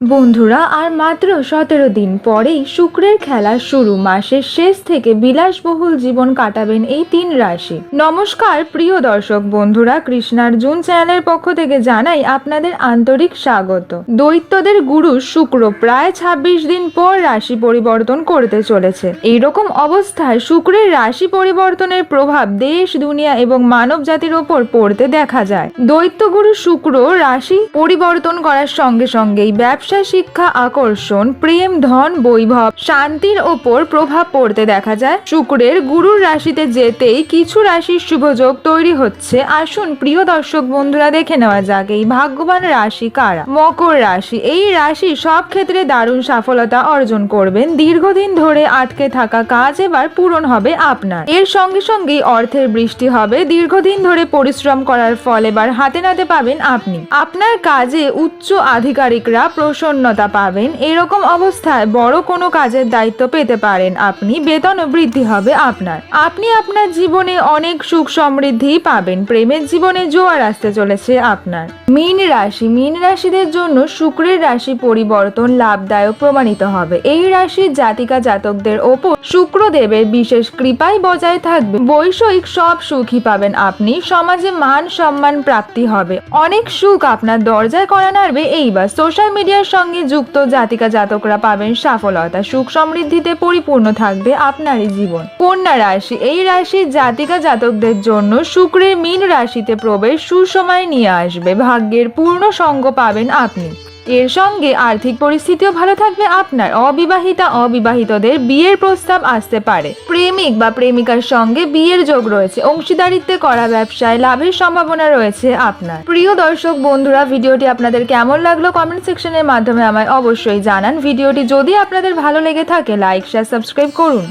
বন্ধুরা, আর মাত্র সতেরো দিন পরেই শুক্রের খেলা শুরু। মাসের শেষ থেকে বিলাসবহুল জীবন কাটাবেন এই তিন রাশি। নমস্কার, প্রিয় দর্শক বন্ধুরা কৃষ্ণার জুন চ্যানেলের পক্ষ থেকে জানাই আপনাদের আন্তরিক স্বাগত। দৈত্যদের গুরু শুক্র প্রায় ২৬ দিন পর রাশি পরিবর্তন করতে চলেছে। এইরকম অবস্থায় শুক্রের রাশি পরিবর্তনের প্রভাব দেশ, দুনিয়া এবং মানব জাতির ওপর পড়তে দেখা যায়। দৈত্যগুরু শুক্র রাশি পরিবর্তন করার সঙ্গে সঙ্গেই ব্যবসা শিক্ষা, আকর্ষণ, প্রেম, ধন, বৈভব, শান্তির ওপর প্রভাব পড়তে দেখা যায়। শুক্রের গুরুর রাশিতে যেতেই কিছু রাশির শুভযোগ তৈরি হচ্ছে। আসুন প্রিয় দর্শক বন্ধুরা, দেখে নেওয়া যাক এই ভাগ্যবান রাশি কারা। মকর রাশি, এই রাশি সব ক্ষেত্রে দারুণ সফলতা অর্জন করবেন। দীর্ঘদিন ধরে আটকে থাকা কাজ এবার পূরণ হবে আপনার। এর সঙ্গে সঙ্গেই অর্থের বৃষ্টি হবে। দীর্ঘদিন ধরে পরিশ্রম করার ফল এবার হাতে নাতে পাবেন আপনি। আপনার কাজে উচ্চ আধিকারিকরা প্রসন্নতা পাবেন। এরকম অবস্থায় বড় কোনো কাজের দায়িত্ব পেতে পারেন। আপনি বেতনও বৃদ্ধি হবে আপনার। আপনি আপনার জীবনে অনেক সুখ সমৃদ্ধি পাবেন। প্রেমের জীবনে জোয়ার আসতে চলেছে আপনার। মীন রাশি। মীন রাশিদের জন্য শুক্রের রাশি পরিবর্তন লাভদায়ক প্রমাণিত হবে। এই রাশির জাতিকা জাতকদের ওপর শুক্রদেবের বিশেষ কৃপায় বজায় থাকবে। বৈষয়িক সব সুখই পাবেন আপনি। সমাজে মান সম্মান প্রাপ্তি হবে। অনেক সুখ আপনার দরজায় করা নাড়বে। এইবার সোশ্যাল মিডিয়ার সঙ্গে যুক্ত জাতিকা জাতকরা পাবেন সফলতা সুখ সমৃদ্ধিতে পরিপূর্ণ থাকবে আপনারই জীবন। কন্যা রাশি, এই রাশির জাতিকা জাতকদের জন্য শুক্রের মীন রাশিতে প্রবেশ সুসময় নিয়ে আসবে। ভাগ্যের পূর্ণ সঙ্গ পাবেন আপনি। এর সঙ্গে আর্থিক পরিস্থিতিও ভালো থাকবে আপনার। অবিবাহিতা, অবিবাহিতদের বিয়ের প্রস্তাব আসতে পারে। প্রেমিক বা প্রেমিকার সঙ্গে বিয়ের যোগ রয়েছে। অংশীদারিত্বে করা ব্যবসায় লাভের সম্ভাবনা রয়েছে আপনার। প্রিয় দর্শক, বন্ধুরা, ভিডিওটি আপনাদের কেমন লাগল কমেন্ট সেকশনের মাধ্যমে আমায় অবশ্যই জানান। ভিডিওটি যদি আপনাদের ভালো লেগে থাকে, লাইক, শেয়ার, সাবস্ক্রাইব করুন।